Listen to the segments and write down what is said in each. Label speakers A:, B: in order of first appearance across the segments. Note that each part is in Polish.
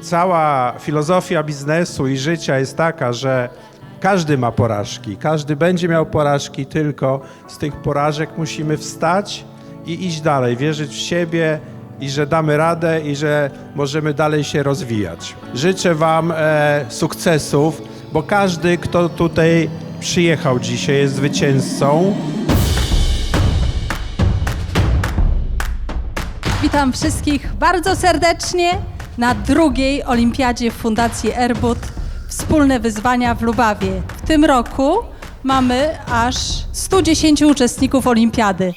A: Cała filozofia biznesu i życia jest taka, że każdy ma porażki, każdy będzie miał porażki, tylko z tych porażek musimy wstać i iść dalej, wierzyć w siebie i że damy radę i że możemy dalej się rozwijać. Życzę Wam e, sukcesów, bo każdy, kto tutaj przyjechał dzisiaj, jest zwycięzcą.
B: Witam wszystkich bardzo serdecznie na drugiej olimpiadzie Fundacji Airbud Wspólne wyzwania w Lubawie. W tym roku mamy aż 110 uczestników olimpiady.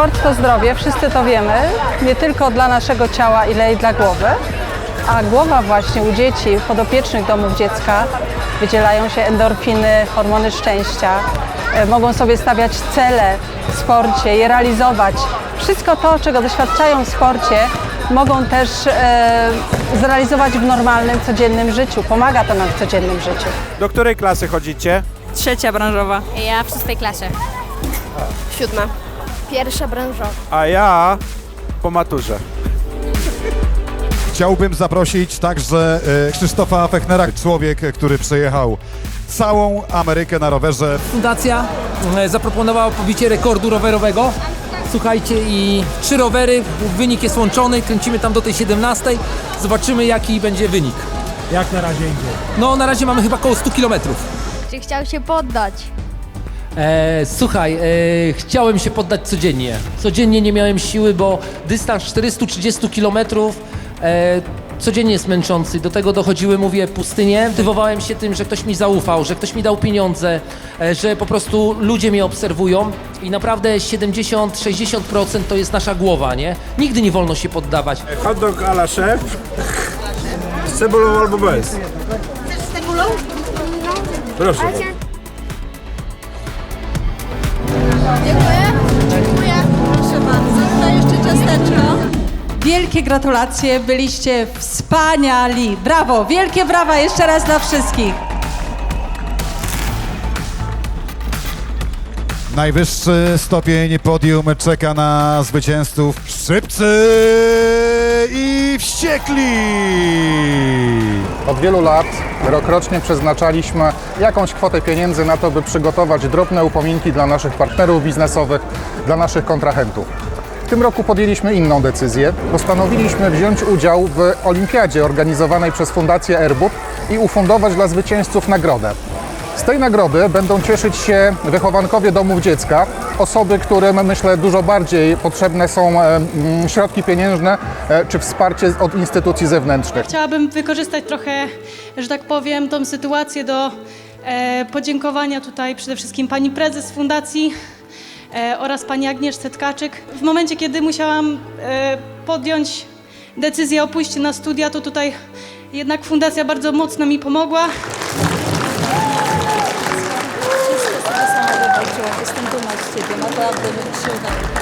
C: Sport to zdrowie, wszyscy to wiemy, nie tylko dla naszego ciała, ile i dla głowy. A głowa właśnie u dzieci, podopiecznych domów dziecka, wydzielają się endorfiny, hormony szczęścia, e, mogą sobie stawiać cele w sporcie, je realizować. Wszystko to, czego doświadczają w sporcie, mogą też e, zrealizować w normalnym, codziennym życiu. Pomaga to nam w codziennym życiu.
A: Do której klasy chodzicie?
D: Trzecia branżowa.
E: Ja w szóstej klasie. Siódma. Pierwsza branżowa.
A: A ja po maturze.
F: Chciałbym zaprosić także e, Krzysztofa Fechnera, człowiek, który przejechał całą Amerykę na rowerze.
G: Fundacja e, zaproponowała pobicie rekordu rowerowego. Słuchajcie, i trzy rowery, wynik jest łączony, kręcimy tam do tej 17. Zobaczymy, jaki będzie wynik.
H: Jak na razie idzie?
G: No, na razie mamy chyba około 100 km.
E: Czy chciał się poddać?
G: E, słuchaj, e, chciałem się poddać codziennie. Codziennie nie miałem siły, bo dystans 430 km e, codziennie jest męczący. Do tego dochodziły, mówię, pustynie. Motywowałem się tym, że ktoś mi zaufał, że ktoś mi dał pieniądze, e, że po prostu ludzie mnie obserwują i naprawdę 70-60% to jest nasza głowa, nie? Nigdy nie wolno się poddawać.
A: Hot dog a la szef. Z cebulą albo bez.
E: Z cebulą?
A: Proszę.
E: Dziękuję. Dziękuję.
B: Proszę bardzo, tutaj jeszcze ciasteczko. Wielkie gratulacje, byliście wspaniali. Brawo, wielkie brawa jeszcze raz dla wszystkich.
F: Najwyższy stopień podium czeka na zwycięzców szybcy i wściekli.
I: Od wielu lat rokrocznie przeznaczaliśmy jakąś kwotę pieniędzy na to, by przygotować drobne upominki dla naszych partnerów biznesowych, dla naszych kontrahentów. W tym roku podjęliśmy inną decyzję. Postanowiliśmy wziąć udział w olimpiadzie organizowanej przez Fundację Airbud i ufundować dla zwycięzców nagrodę. Z tej nagrody będą cieszyć się wychowankowie domów dziecka, osoby, którym myślę dużo bardziej potrzebne są e, środki pieniężne e, czy wsparcie od instytucji zewnętrznych.
J: Chciałabym wykorzystać trochę, że tak powiem, tą sytuację do e, podziękowania tutaj przede wszystkim pani prezes fundacji oraz pani Agnieszce Tkaczyk. W momencie, kiedy musiałam podjąć decyzję o pójściu na studia, to tutaj jednak fundacja bardzo mocno mi pomogła.
B: Wszystko sobie sama